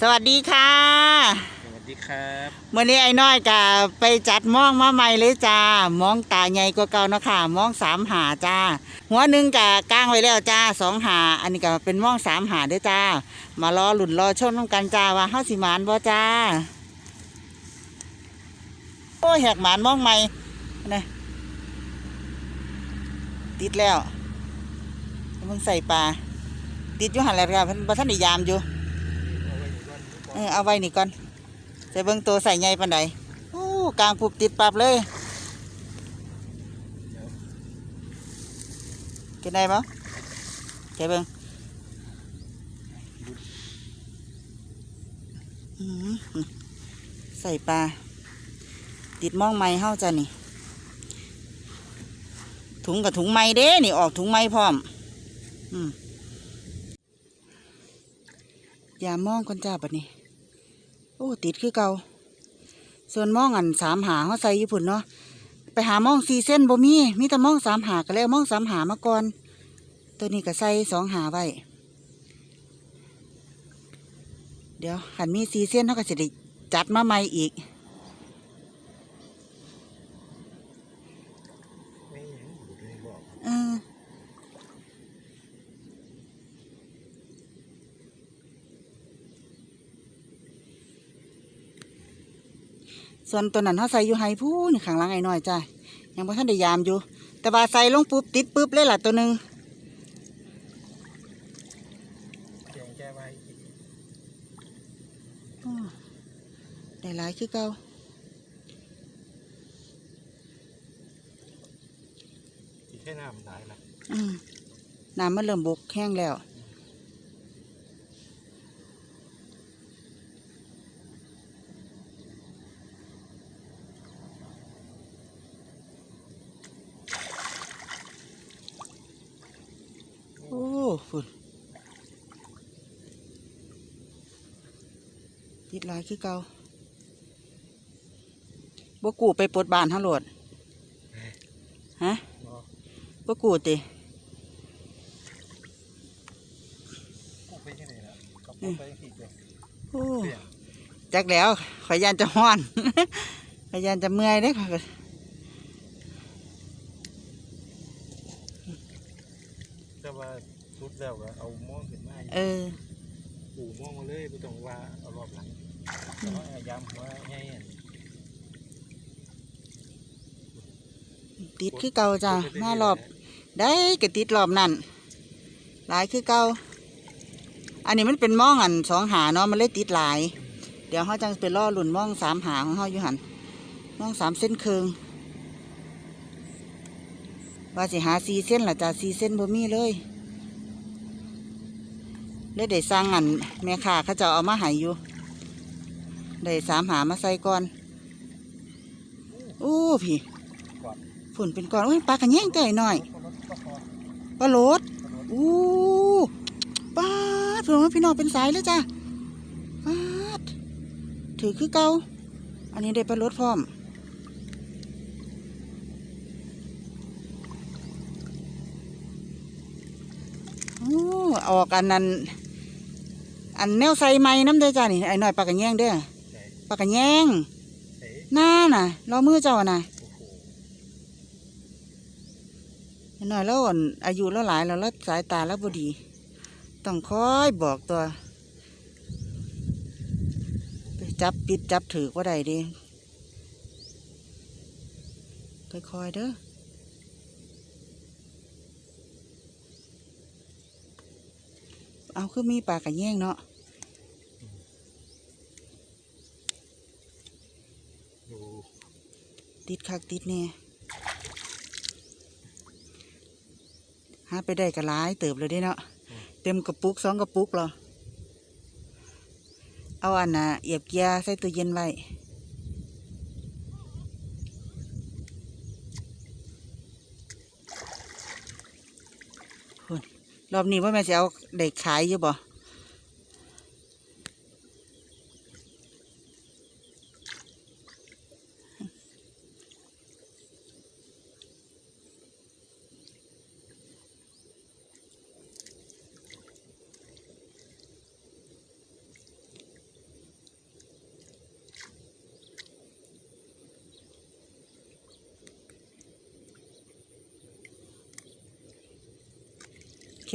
สวัสดีค่ะสวัสดีครับเมื่อนี้ไอ้น้อยกะไปจัดมองมาใหม่เลยจ้ามองตาใหญ่กว่าเก่าเนาะค่ะมองสามหาจ้า หัวหนึ่งกะก้างไว้แล้วจ้าสองหาอันนี้ก็เป็นมองสามหาเด้วยจ้า มารอหลุนรอชนน้ำกันจ้าว่าเฮาสิหมานบ่จ้าโอ้ยแหกหมานมองใหม่นะติดแล้วมึงใส่ปลาติดอยู่หันแล้วค่ะเพิ่นบ่ทันได้ยามอยู่ เออเอาไว้นี่ก่อนใส่เบิ้งตัวใส่ใหญ่ปันใดโอ้กลางปุบติดปับเลยกินได้ปะแกเบิ้งใส่ปลาติดมองไม้เฮาจ้ะนี่ ถุงกับถุงไม้เด้ นี่ออกถุงไม้พร้อม อืมอย่ามองคนจ้าบัดนี้ โอ้ติดคือเก่าส่วนมองอันสามหาเขาใส่ญี่ปุ่นเนาะไปหามองสี่เส้นบ่มีมีแต่มองสามหาก็แล้วมองสามหามาก่อน ตัวนี้ก็ใส่สองหาไว้เดี๋ยวขันมีสี่เส้นเขาก็จะได้จัดมาใหม่อีก ไม่ยังอยู่ในบอก เออ ส่วนตัวนั้นเขาใส่อยู่ไฮพูนข้างหล่างไอ้น้อยจ้ะยังบ่ทันได้ยามอยู่ แต่ว่าใส่ลงปุ๊บติดปุ๊บเลยล่ะตัวหนึ่งแจ้งแก้ไว้อ้อได้หลายคือเก่าที่แค่น้ำหลายละอืมน้ำมันเริ่มบกแห้งแล้ว โอ้ ฝุ่นติดหลายคือเก่าบ่กูไปปลดบานทั้งโหลดฮะบอกบ่กูติกูไปที่ไหนละก็ไปที่เดียวโอ้เปลี่ยนจักแล้วขอยยานจะห้อนขอยยานจะเมื่อยได้อค่ะแต่ว่า สุดแล้วก็เอาม่วงขึ้นมาเออปูม่วงมาเลยไม่ต้องว่าเอารอบหลังแต่ว่ายำหัวใหญ่อะติดคือเก่าจ้ะมารอบ ได้ก็ติดรอบนั่นหลายคือเก่าอันนี้มันเป็นม่องอันสองหาเนาะมันเลยติดหลาย เดี๋ยวเขาจังไปล่อหลุนม่องสามหาของเขาอยู่หันม่องสามเส้นเคืองว่าสิหาสี่เส้นล่ะจ้ะสี่เส้นบ่มีเลย เลยได้สร้างอันแม่ค้าเขาเจะเอามาหายอยู่ได้สามหามาใส่ก่อนโอ้พี่ฝุ่นเป็นก้อนโอ้ยปลากระแยงเตยหน่อยปลาโหลดอู้ปาเพื่อนว่าพี่น้องเป็นสายเลยจ้ะปาถือคือเกาอันนี้ได้ปลาโหลดพร้อมโอ้ออกอันนั้น อันแนวใส่ไม้น้ำเด้อจ้านี่ไอ้หน่อยปลากระแยงเด้อใส่ปลากระแยงเฮ้ยหน้าน่ะรอมือเจ้าน่ะโอ้โหไอ้หน่อยแล้วอ่อนอายุแล้วหลายแล้วแล้วสายตาแล้วบดี ต้องคอยบอกตัวไปจับปิดจับถือว่าใดเดีค่อยๆเด้อ เอาคือมีปากกระแยงเนาะดูติดคักติดเนี่ยหาไปได้กระลายเติบเลยเด้เนาะเต็มกระปุกสองกระปุกเหรอเอาอันน่ะเอียบเกียร์ใส่ตู้เย็นไว้ รอบนี้ว่าแม่จะเอาเด้ขายอยู่บ่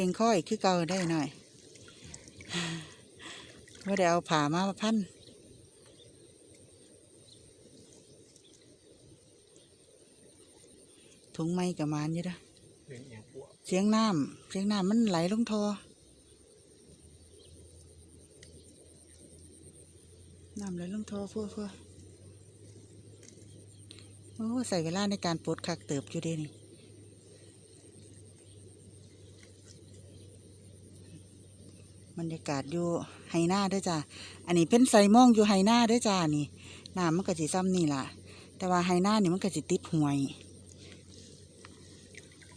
เข่งข้อยคือเก่าได้หน่อยว่าได้เอาผ่ามาพันถุงไม้กับมานอยู่เด้อเสียงเอียงปวกเสียงน้ำเสียงน้ำมันไหลลงทอน้ำไหลลงทอเพื่อเพื่อโอ้ใส่เวลาในการปลดคักเติบอยู่เด้นี่ บรรยากาศอยู่ไฮนาด้วยจ้าอันนี้เป็นไซมองอยู่ไฮนาด้วยจ้านี่น้ำมันก็สิซ้ำนี่ล่ะ แต่ว่าไฮนานี่มันก็สิติดห่วย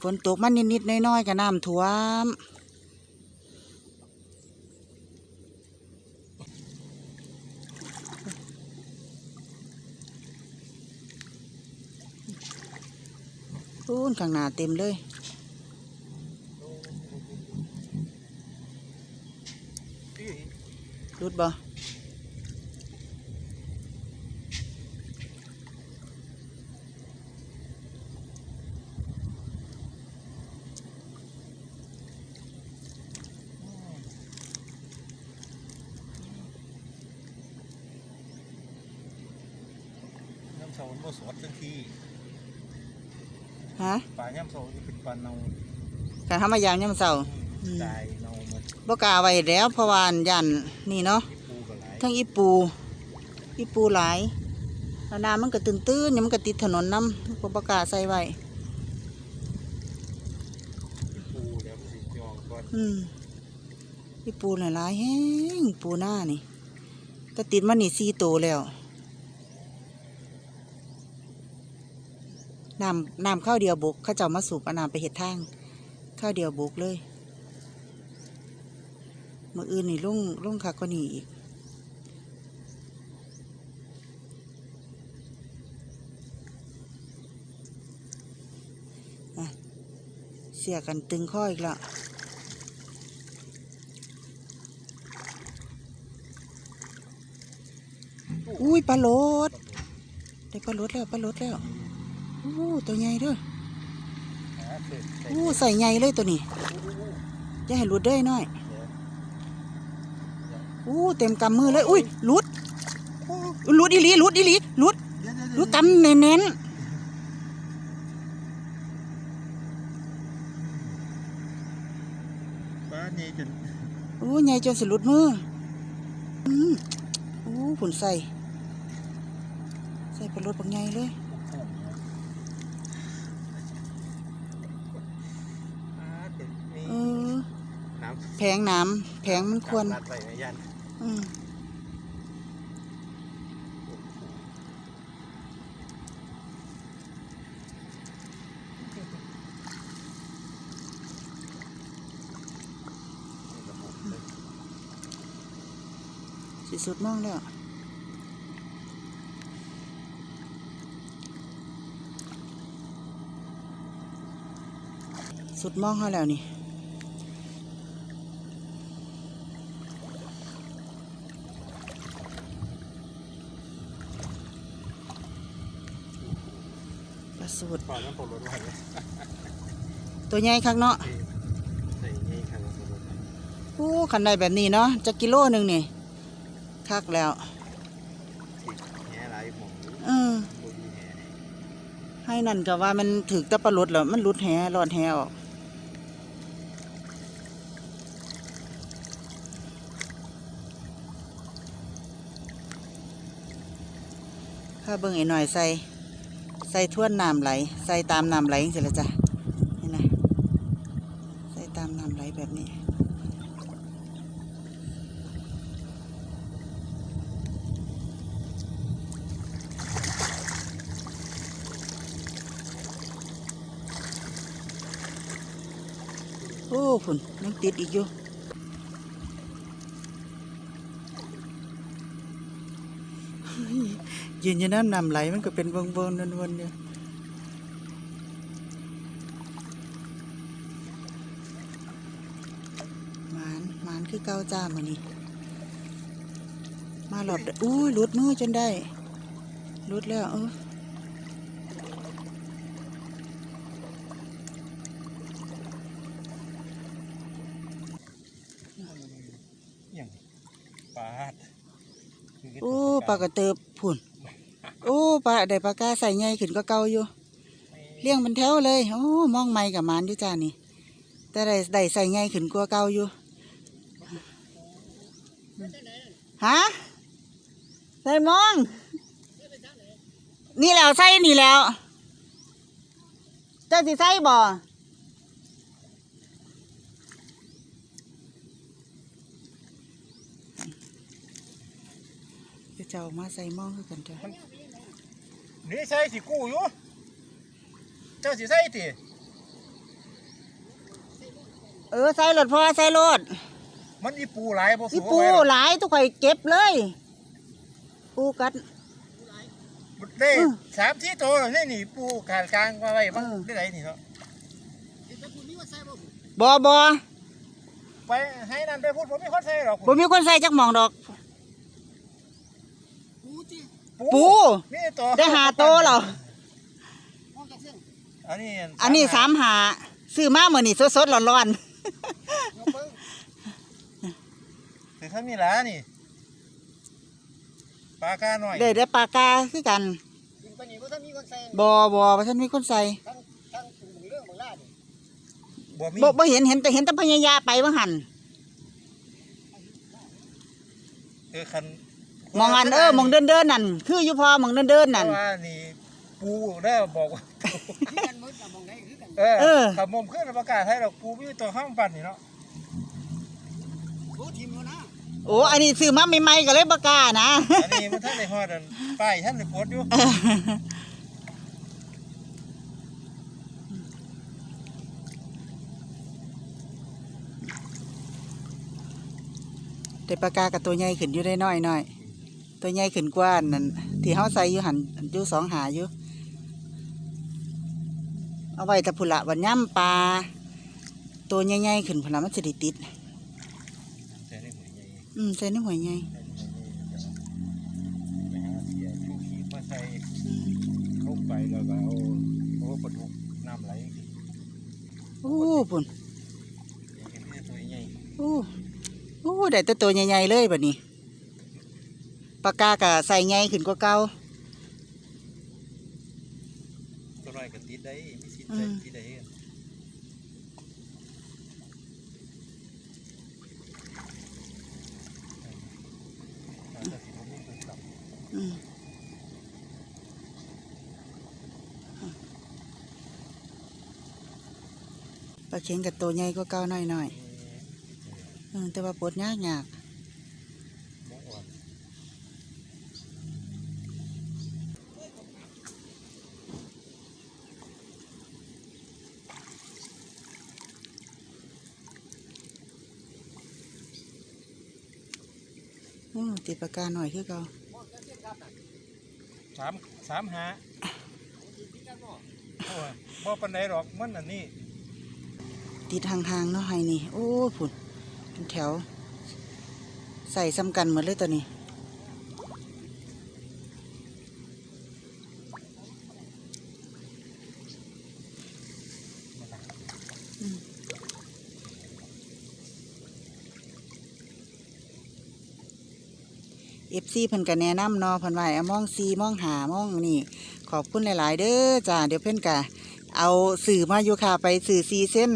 ฝนตกมันนิดๆน้อยๆก็น้ำท่วมพูนข้างหน้าเต็มเลย รุดบ่น้ำเสามันบ่สดทันทีฮะปลาย่ำเสานี่เป็นปลาเนาการทำมายามยามเสาร์อืม ตายเนาหมด บ่กล้าไว้แล้วเพราะว่านยันนี่เนาะทั้งอีปูอีปูหลายแล้วน้ำมันก็ตื่นตื้นๆนี่มันก็ติดถนนน้ำก็บ่กล้าใส่ไว้ปูเดียวมันสิยองก่อนอืมอีปูหลายๆแห้งปูหน้านี่ก็ติดมานี่สี่ตัวแล้วน้ำน้ำข้าวเดียวบุกข้าเจ้ามาสูบเอาน้ำไปเห็ดทางข้าวเดียวบุกเลย มื่ออื่นนี่ลุ่งลุ่งคักก็นี่อีกอะเสียกันตึงข้ออีกแล้วอุ้ยปลาโลดได้ปลาโลดแล้วปลาโลดแล้วอู้ตัวใหญ่เด้อหาเสร็จใส่อู้ใส่ใหญ่เลยตัวนี้จะให้หลุดเด้อหน่อยเดี๋ยว อู้เต็มกำมือเลย อุ้ยหลุดหลุดอีหลีหลุดอีหลีหลุดเดี๋ยวเดี๋ยวหลุดกำเน้นปลานี่จนๆอู้ใหญ่จนสิหลุดมืออืมอู้ผุนใส่ ใส่ปลาโลดปักใหญ่เลยปลาเต็มนี่เออน้ำแพงน้ำแพงมันควร สีสุดมองเลยอะสุดมองเขาแล้วนี่ ประสูตรปลาน้ำปลารถไว้เลยตัวใหญ่คักเนาะใส่นี่ครับน้ำปลารถไว้โอ้ขันได้แบบนี้เนาะจะกิโลหนึ่งนี่คักแล้วที่แง่ไรหมองอยู่เออบ่มีแง่นี่ให้นั่นก็ว่ามันถึกแตะปลาหลดแล้วมันหลุดแหรอดแหออกถ้าเบิ่งไอ้หน่อยใส่ ใส่ท่วนน้ำไหล ใส่ตามน้ำไหลจังซี่ละจ้ะเห็นไหมใส่ตามน้ำไหลแบบนี้โอ้พุ่นยังติดอีกอยู่ ยืนยันน้ำนำไหลมันก็เป็นวงวนวนๆเนี่หมานหมานคือเกาจ้ามานี่มาหลอดอู้หลุดมือจนได้หลุดแล้วเอออย่าปปลากระเติบพุ่น ปลาได้ปลากาใส่ใหญ่ขึ้นก็เก่าอยู่ เลี้ยงเป็นแถวเลย โอ้ มองไม่กับมานอยู่จ้านี่ แต่ได้ได้ใส่ไงขึ้นกว่าเก่าอยู่ ฮะใส่มอง นี่แล้วใส่นี่แล้ว เจ้าสิใส่บ่เดี๋ยวเจ้ามาใส่มองคือกันจ้ะ นี่ใส่สิกู้อยู่ เจ้าสิใส่ติเออใส่รถพ่อใส่รถมันอีปูหลายบ่อีสู้ปูเอาไว้หรอกหลายทุกข่อยเก็บเลย ปูกัดได้อืมสามที่โตแล้วนี่นี่ปูขาดกลางมาไว้มันเออได้ไหนนี่เนาะบอบอไปให้นั่นไปพูดผมไม่ค่อยใส่หรอกบ่มีคนใส่จักหมองดอก ปูนี่ตัวได้หาโตเหรออันนี้อันนี้สามหาซื้อมาเมื่อนี่สดๆร้อนถือถ้ามีหลานี่ปลากาหน่อยๆได้ได้ปลากาคือกันกินปลาหนีก็ถ้ามีคนใส่บอบอว่าท่านมีคนใส่ทั้งทั้งถึงเรื่องบางลาดนี่บ่มีบ่บ่เห็นเห็นแต่เห็นแต่พญายาไปว่าหันเออคัน มองอันเออมองเดินเดินๆนั่นคืออยู่พอมองเดินเดินๆนั่นเพราะว่านี่ปูเด้อบอกว่าคือกันหมดกับมองได้คือกันเออเออถ้ามุมขึ้นประกาศให้ดอกปูมีตัวข้างปั่นนี่เนาะโอ้ทีมแล้วนะโอ้อันนี้ซื้อมาใหม่ๆก็เลยบ่กล้านะอันนี้มันท่านได้ฮอดอันป้ายท่านได้โพสต์อยู่แต่ปลากากับตัวใหญ่ขึ้นอยู่ได้น้อยหน่อย ตัวใหญ่ขึ้นกว่าอันนั่นที่เฮาใส่อยู่หันอยู่สองหาอยู่เอาไว้แต่พุนละวันย่ำปลาตัวใหญ่ๆขึ้นพนละมันจะได้ติดใส่ในหัวใหญ่อืมใส่ในหัวใหญ่ไปหาเสียชูขีดมาใส่ลงไปแล้วก็เอาโอ้ปลาดุกน้ำไหลโอ้ปุ่นเห็นที่ตัวใหญ่โอ้โอ้ได้แต่ตัวใหญ่ๆเลยแบบนี้ ปลากากะใส่ใหญ่ขึ้นกว่าเก่าตัวน้อยก็ติดได้มีสิทธิ์อืได้มที่ได้อาจจะสิบ่มีคนจับอืมปลาเข็งกับตัวใหญ่กว่าเก่าหน่อยๆเออแต่ว่าปวดยากยาก บ่อ่อน โอ้ ติดปากกาหน่อยคือเก่าสามสามหาโอ้ยบ่ปานใดหรอกมันอันนี้ ติดห่างๆเนาะให้นี่ โอ้ผุนเป็นแถว ใส่ซ้ำกันหมดเลยตัวนี้ เอฟซีเพิ่นก็แนะนำเนาะเพิ่นว่าให้เอามองซีมองหามองนี่ ขอบคุณหลาย ๆ เด้อจ้าเดี๋ยวเพิ่นก็เอาสื่อมาอยู่ค่ะไปสื่อซีเส้น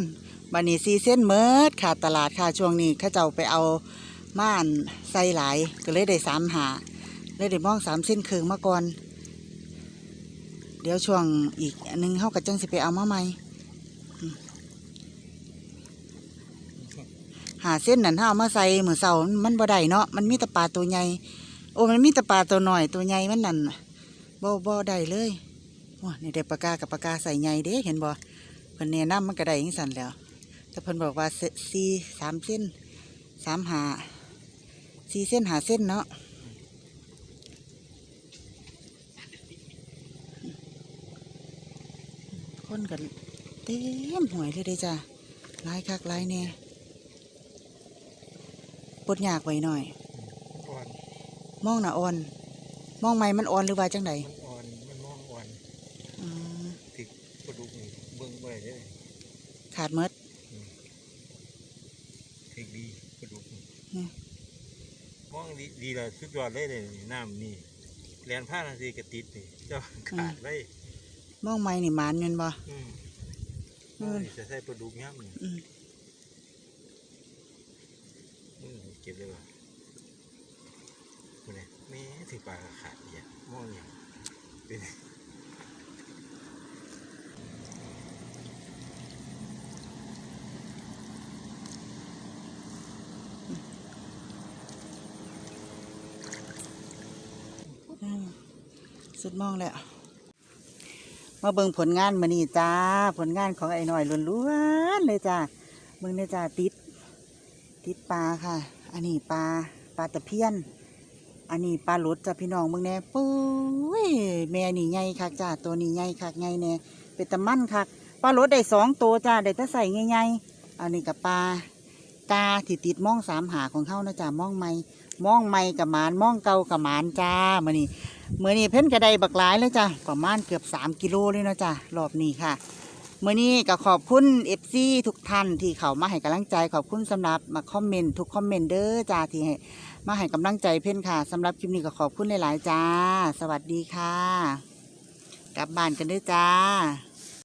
บันนี้ซีเส้นเมิดค่ะตลาดค่ะช่วงนี้ข้าเจ้าไปเอาม่านใส่หลายก็เลยได้สามหาเลยได้มองสามเส้นครึ่งมาก่อน เดี๋ยวช่วงอีกอันหนึงเฮาก็จังสิไปเอามาใหม่หาเส้นนั่นเฮาเอามาใส่เหมือนเสามันบ่ได้เนาะมันมีแต่ปลาตัวใหญ่ อ้มันมีแต่ปลาตัวหน่อยตัวใหญ่มันนั่นบ่บ่ได้เลยโอ้นี่ได้ปลากากับปลากาใส่ใหญ่เด้เห็นบ่เพิ่นแนะนำมันก็ได้จังซั่นแล้ว แต่เพิ่นบอกว่าเสสี่สามเส้นสามหาสี่เส้นหาเส้นเนาะคนกันเต็มหวยเลยเด้จ้ะลายคักลายแน่ปดยากไว้หน่อย มองน่ะอ่อน มองไม่มันอ่อนหรือว่าจังใดมันอ่อนมันมองอ่อนอืมติดกระดูกนี่เบิ่งบ่ได้เด้อขาดหมดติดดีกระดูกนี่อืมมองดีดีเลยสุดยอดเลยเลยนี่น้ำนี่แลนผ้านาทีกระติดนี่เจ้าขาดเลยมองไม่นี่หมานเงินบ่ อืมอืม นี่จะใส่ปลาดุกย่ำนี่อืมอืมเก็บเลยว่ะคุณเนี่ย แม่ถือปลาขาดเนี่ยมองอย่างเป็นสุดมองแล้วมาเบิ่งผลงานมานี่จ้า ผลงานของไอ้หน่อยล้วนๆเลยจ้าเบิ่งเนี่ยจ้าติด ติดปลาค่ะ อันนี้ปลาปลาตะเพียน อันนี้ปลาหลดจ้าพี่น้องเบิ่งแน่ปุ้ยแม่นี่ใหญ่คักจ้าตัวนี้ใหญ่คักใหญ่แน่เป็นตะมั่นคักปลาหลดได้สองตัวจ้าได้แต่ใส่ใหญ่ๆอันนี้กับปลากาที่ติดมองสามหาของเขานะจ้ามองไม่มองไม่กับหมานมองเก่ากับหมานจ้ามานี่เมื่อนี้เพ่นกระไดบักหลายเลยจ้ะประมาณเกือบ3กิโลเลยนะจ้ะรอบนี้ค่ะเมื่อนี้ก็ขอบคุณเอฟซีทุกท่านที่เขามาให้กำลังใจขอบคุณสำหรับมาคอมเมนต์ทุกคอมเมนต์เด้อจ้าที่ให้ มาให้กำลังใจเพิ่นค่ะสำหรับคลิปนี้ก็ขอบคุณหลาย ๆ จ้า สวัสดีค่ะ กลับบ้านกันด้วยจ้า